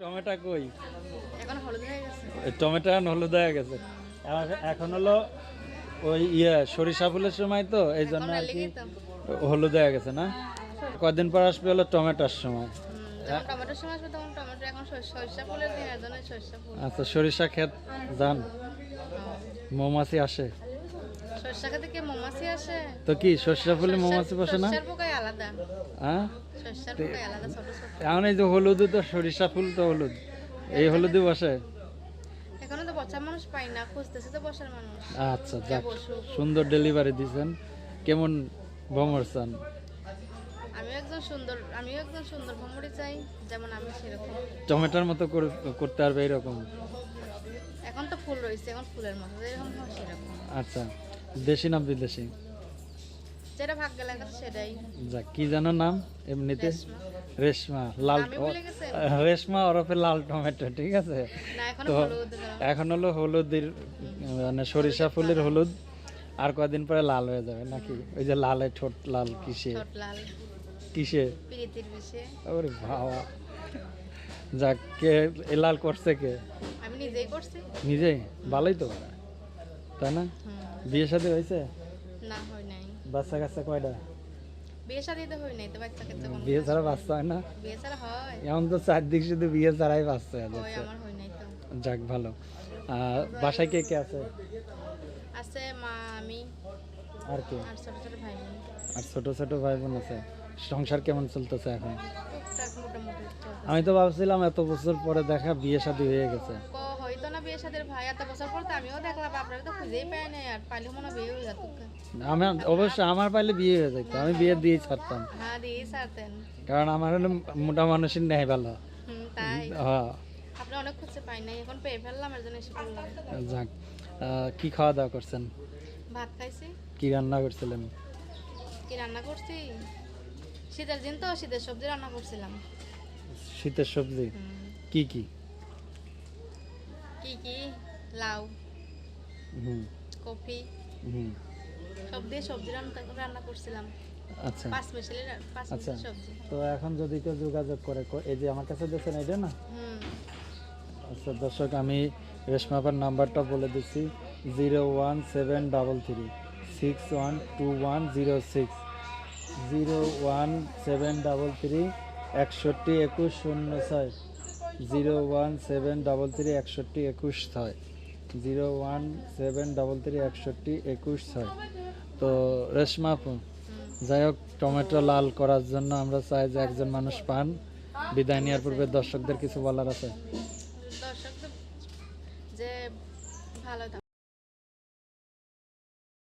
Tomato কই? এখন হলুদ হয়ে গেছে। টমেটো এখন হলুদ হয়ে গেছে। এখন- হলো ওই ইয়ে সরিষা ফুলের সময় তো এই জন্য আর কি হলুদ হয়ে গেছে না? কদিন পর আসবে হলো টমেটোর সময়? আচ্ছা সরিষা ক্ষেত যান। মৌমাছি আসে। সরিষা খেতে কি মৌমাছি আসে? তো কি সরিষা ফুলে মৌমাছি বসে না? সরিষার পোকাই আলাদা। হ্যাঁ? সরিষার পোকাই আলাদা ছোট ছোট। এখন এই যে হলুদ তো সরিষা ফুল তো হলুদ। এই হলুদই বসে? এখনও তো মানুষ পাই না খুঁজতেছে তো বসার মানুষ। আচ্ছা যাক। সুন্দর ডেলিভারি দিয়েছেন কেমন ভ্রমর চান? একজন সুন্দর একজন সুন্দর চাই যেমন আমি সেরকম। টমেটোর মতো করতে পারবে এরকম এখন তো ফুল রয়েছে এখন ফুলের মতো যেরকম সেরকম। আচ্ছা। দেশি না বিদেশি? যেটা ভাগ্যে লাগে সেটাই। যাক কি জানো নাম? এমনিতে রেশমা। লাল রেশমা ওরফে লাল টমেটো ঠিক আছে? তো এখন হলো হলুদের মানে সরিষা ফুলের হলুদ আর কদিন পরে লাল হয়ে যাবে নাকি? ওই যে লালে ঠোঁট লাল কিসে? কিসে? ওরে বাবা। যাক কে এ লাল করছে কে? আমি নিজেই করছি। নিজেই? ভালোই তো। তাই না? বিয়ে শাদী হয়েছে? না হয় নাই। বাচ্চা কাচ্চা কয়টা? বিয়ে শাদি তো হয় নাই তো বাচ্চা কাচ্চা বিয়ে ছাড়া বাচ্চা হয় না? বিয়ে ছাড়া হয়। এখন তো চারদিক শুধু বিয়ে ছাড়াই বাচ্চা হয় আমার হয় নাই তো। যাক ভালো। বাসায় কে কে আছে? আছে মা আমি আর কে? আর ছোট ছোট ভাই বোন। আর ছোট ছোট ভাই বোন আছে। সংসার কেমন চলতেছে এখন। আমি তো ভাবছিলাম এত বছর পরে দেখা বিয়ে শাদী হয়ে গেছে। বিয়ে সাদের ভাই এত বছর পর তো আমিও দেখলাম আপনারা তো খুঁজেই পাই নাই আর পাইলে মনে বিয়ে হয়ে যেত আমার অবশ্য আমার পাইলে বিয়ে হয়ে যেত আমি বিয়ে দিয়ে ছাড়তাম। হ্যাঁ দিয়ে সারতেন কারণ আমার হলো মোটা মানুষের নেয় ভালো হুম তাই। হ্যাঁ। আপনি অনেক খুঁজতে পাই নাই এখন পেয়ে ফেললাম এর জন্য এসে পড়লাম। যাক আহ, কি খাওয়া দাওয়া করছেন? ভাত খাইছি। কি রান্না করছিলেন? কি রান্না করছি? শীতের দিন তো শীতের সবজি রান্না করছিলাম। শীতের সবজি? কি কি? কি? কি লাউ কফি সব দিয়ে সবজি রান্না করছিলাম। আচ্ছা। পাঁচ মিশালি পাঁচ আচ্ছা। সবজি। তো এখন যদি কেউ যোগাযোগ করে ক- এই যে আমার কাছে এটা না? আচ্ছা দর্শক আমি রেশমাপার নাম্বারটা বলে দিচ্ছি zero one seven double three six one two one zero six zero one seven double three একষট্টি একুশ শূন্য ছয়। Zero one seven double three একষট্টি একুশ ছয় zero one seven double three একষট্টি একুশ ছয় তো রেশমা যাই হোক, টমেটো লাল করার জন্য আমরা চাই যে একজন মানুষ পান। বিদায় নেওয়ার পূর্বে দর্শকদের কিছু বলার আছে?